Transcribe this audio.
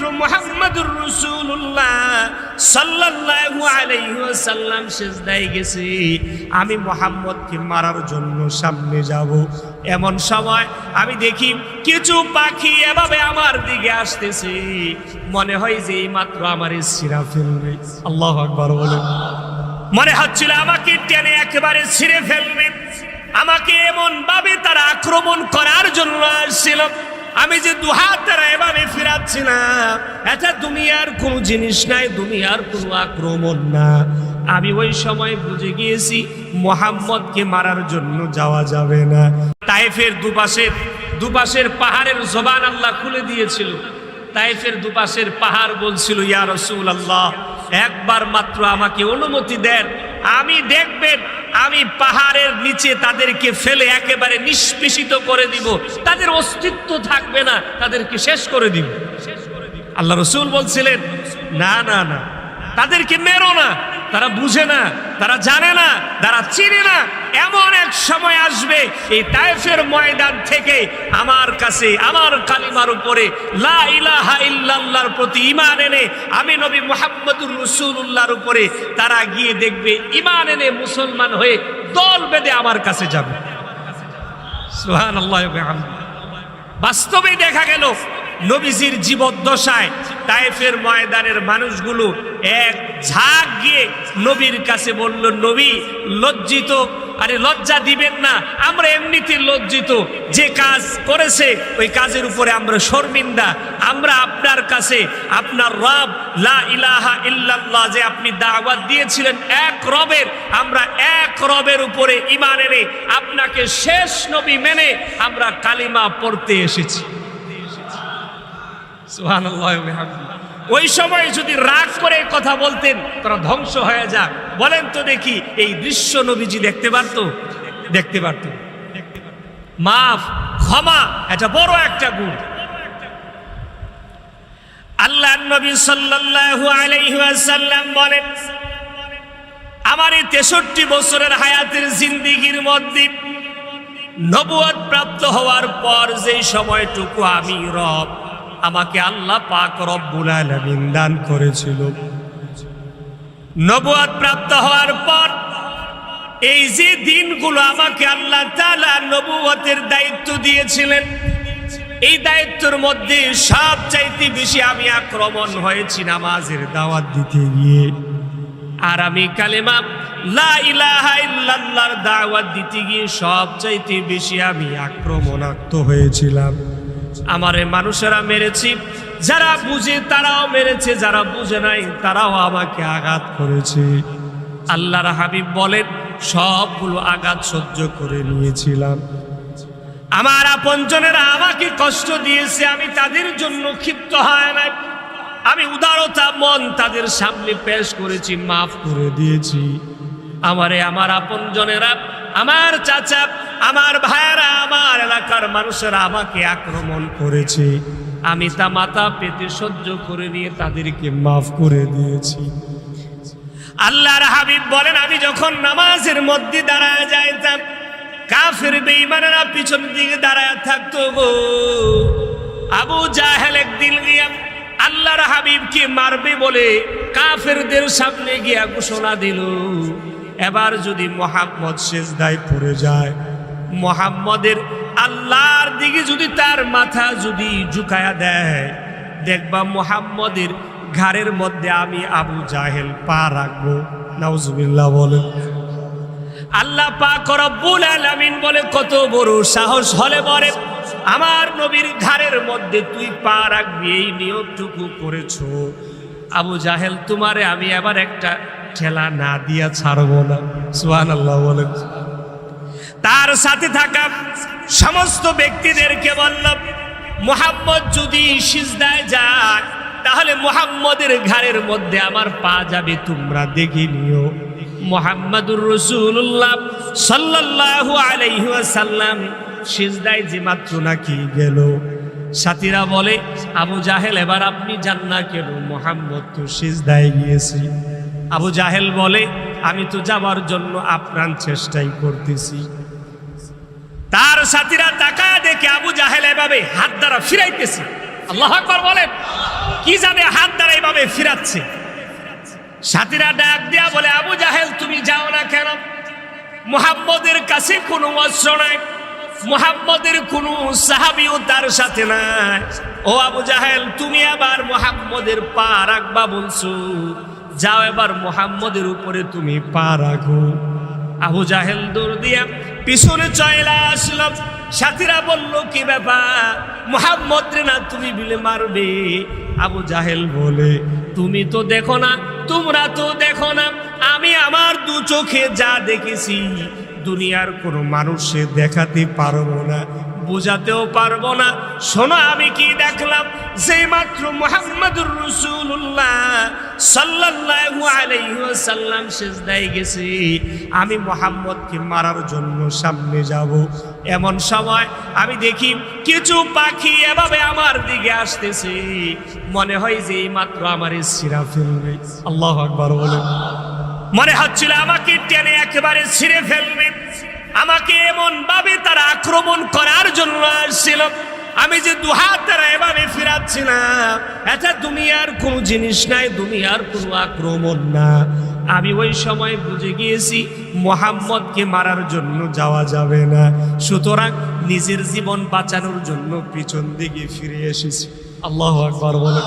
মাত্র মুহাম্মাদুর রাসূলুল্লাহ সাল্লাল্লাহু আলাইহি ওয়াসাল্লাম সিজদায় গেছে। আমি মোহাম্মদকে মারার জন্য সামনে যাব। এমন সময় আমি দেখি কিছু পাখি এভাবে আমার দিকে আসতেছে। মনে হয় যে মাত্র আমার সিরা ফেলবে আল্লাহ আকবার বলেন। মনে হচ্ছিল আমাকে টেনে একেবারে ছিঁড়ে ফেলবে। আমাকে এমন ভাবে তারা আক্রমণ করার জন্য আসছিল। আমি যে দুহাত তারা এভাবে ফিরাচ্ছিলাম এটা দুনিয়ার কোনো জিনিস নাই, দুনিয়ার কোনো আক্রমণ না। আমি ওই সময় বুঝে গিয়েছি, মোহাম্মদকে মারার জন্য যাওয়া যাবে না। তাইফের দুপাশের দুপাশের পাহাড়ের জবান আল্লাহ খুলে দিয়েছিল। তাইফের দুপাশের পাহাড় বলছিল, ইয়া রসুল আল্লাহ একবার মাত্র আমাকে অনুমতি দেন, আমি দেখবেন আমি পাহাড়ের নিচে তাদেরকে ফেলে একেবারে নিষ্পেষিত করে দিব। তাদের অস্তিত্ব থাকবে না, তাদেরকে শেষ করে দিব। আল্লাহ রসুল বলছিলেন, না না না, তাদেরকে মেরো না। তারা বুঝে না, তারা জানে না, তারা চিনে না। এমন এক সময় আসবে এই তাইফের ময়দান থেকে আমার কাছে, আমার কালিমার উপরে। লা ইলাহা ইল্লাল্লাহর প্রতি ঈমান এনে আমি নবী মুহাম্মদুর রাসূলুল্লাহর উপরে তারা গিয়ে দেখবে, ঈমান এনে মুসলমান হয়ে দল বেঁধে আমার কাছে যাবে। বিহামদিহি। বাস্তবে দেখা গেল নবীজির জীবদ্দশায় তাইফের ময়দানের মানুষগুলো এক ঝাঁক গিয়ে নবীর কাছে বলল, নবী, লজ্জিত? আরে, লজ্জা দিবেন না, আমরা এমনিতে লজ্জিত। যে কাজ করেছে, ওই কাজের উপরে আমরা শর্মিন্দা। আমরা আপনার কাছে, আপনার রব, লা ইলাহা ইল্লাল্লাহ, যে আপনি দাওয়াত দিয়েছিলেন, এক রবের, আমরা এক রবের উপরে ইমান এনে আপনাকে শেষ নবী মেনে আমরা কালিমা পড়তে এসেছি। ওই সময় যদি রাগ করে কথা বলতেন, তারা ধ্বংস হয়ে যাক। বলেন তো দেখি, এই দৃশ্য নবীজি দেখতে পারতো? দেখতে পারত। মাফ, ক্ষমা, এটা বড় একটা গুণ। আল্লাহ নবী সাল্লাল্লাহু আলাইহি বলেন, আমার এই তেষট্টি বছরের হায়াতের জিন্দিগির মধ্যে নবুয়ত প্রাপ্ত হওয়ার পর যেই সময়টুকু আমি রব আমাকে আল্লাহ পাক রব্বুল আলামিন দান করেছিল। নবুয়ত প্রাপ্ত হওয়ার পর এই যে দিনগুলো আমাকে আল্লাহ তাআলা নবুয়তের দায়িত্ব দিয়েছিলেন, এই দায়িত্বের মধ্যে সব চাইতে বেশি আমি আক্রমণ হয়েছি নামাজের দাওয়াত দিতে গিয়ে। আর আমি কালেমা লা ইলাহা ইল্লাল্লাহর দাওয়াত দিতে গিয়ে সব চাইতে বেশি আমি আক্রমণাত্মক হয়েছিলাম। আমারে মানুষেরা মেরেছি, যারা বুঝে তারাও মেরেছে, যারা বুঝে নাই তারাও আমাকে আঘাত করেছে। আল্লাহর হাবিব বলেন, সবগুলো আঘাত সহ্য করে নিয়েছিলাম। আমার আপনজনেরা আমাকে কষ্ট দিয়েছে, আমি তাদের জন্য ক্ষিপ্ত হয় নাই। আমি উদারতা, মন তাদের সামনে পেশ করেছি, মাফ করে দিয়েছি। আমারে আমার আপনজনেরা আমার চাচা, আমার ভাইয়েরা, আমার এলাকার মানুষেরা আমাকে আক্রমণ করেছে। আমি তা মাথা পেতে সহ্য করে নিয়ে তাদেরকে মাফ করে দিয়েছি। আল্লাহর হাবিব বলেন, আমি যখন নামাজের মধ্যে দাঁড়ায় যাইতাম, কাফের বেঈমানেরা পিছন দিকে দাঁড়ায় থাকতো গো। আবু জাহেল একদিন গিয়া আল্লাহর হাবিবকে মারবে বলে কাফেরদের সামনে গিয়া ঘোষণা দিল। এবার যদি মোহাম্মদ শেষদায় পড়ে যায়, মোহাম্মদের আল্লাহর দিকে যদি তার মাথা যদি ঝুঁকায়া দেয়, দেখবা মোহাম্মদের ঘাড়ের মধ্যে আমি আবু জাহেল পা রাখব। নাউজুবিল্লাহ বলেন। আল্লাহ পাক রব্বুল আলামিন বলে, কত বড় সাহস হলে বলে, আমার নবীর ঘাড়ের মধ্যে তুই পা রাখবি, এই নিয়মটুকু করেছ। আবু জাহেল, তোমারে আমি আবার একটা ঠেলা না দিয়া ছাড়বো না। সুবহানাল্লাহ বলেন। তার সাথে থাকা সমস্ত ব্যক্তিদেরকে বললাম মোহাম্মদ যদি সিজদায় যায়, তাহলে মোহাম্মদের ঘাড়ের মধ্যে আমার পা যাবে, তোমরা দেখে নিও। মোহাম্মদুর রসুল্লাহ সাল্লাল্লাহু আলাইহি ওয়াসাল্লাম সিজদায় যে মাত্র নাকি গেল। সাথীরা বলে, আবু জাহেল, এবার আপনি যান না কেন মোহাম্মদ তো সিজদায় গিয়েছি। আবু জাহেল বলে, আমি তো যাবার জন্য আপ্রাণ চেষ্টাই করতেছি। তার সাথীরা তাকায় দেখে আবু জাহেল এভাবে হাত দ্বারা ফিরাইতেছে। আল্লাহ আকবার বলেন, কি জানে হাত দ্বারা এভাবে ফিরাচ্ছে? সাথীরা ডাক দিয়া বলে, আবু জাহেল, তুমি যাও না কেন? মুহাম্মদের কাছে কোনো অস্ত্র নাই। মুহাম্মদের কোনো সাহাবিও তার সাথে নাই। ও আবু জাহেল, তুমি আবার মুহাম্মদের পা রাখবা বলছো। যাও এবার মোহাম্মদের উপরে তুমি পা রাখো। আবু জাহেল দৌড় দিয়া পিছনে চয়লা আসলাম সাথীরা বলল, কি ব্যাপার? মোহাম্মদ না, তুমি বিলে মারবে? আবু জাহেল বলে, তুমি তো দেখো না, তোমরা তো দেখো না। আমি আমার দু চোখে যা দেখেছি দুনিয়ার কোনো মানুষে দেখাতে পারব না, বোঝাতেও পারব না। শোনো, আমি কি দেখলাম? যে মাত্র মোহাম্মদুর রসুল্লাহ সাল্লাল্লাহু আলাইহি ওয়াসাল্লাম সেজদায় গেছে। আমি মোহাম্মদকে মারার জন্য সামনে যাব। এমন সময় আমি দেখি কিছু পাখি এভাবে আমার দিকে আসতেছে। মনে হয় যে মাত্র আমার সিরা ফেলবে আল্লাহ আকবার বলেন। মনে হচ্ছিল আমাকে টেনে একেবারে ছিঁড়ে ফেলবে। আমাকে এমন ভাবে তারা আক্রমণ করার জন্য আসছিল। আমি যে দুহাত তারা এভাবে ফিরাচ্ছিলাম, এটা দুনিয়ার কোনো জিনিস নাই, দুনিয়ার কোনো আক্রমণ না। আমি ওই সময় বুঝে গিয়েছি, মোহাম্মদকে মারার জন্য যাওয়া যাবে না। সুতরাং নিজের জীবন বাঁচানোর জন্য পিছন দিকে ফিরে এসেছি। আল্লাহ আকবার বলেন।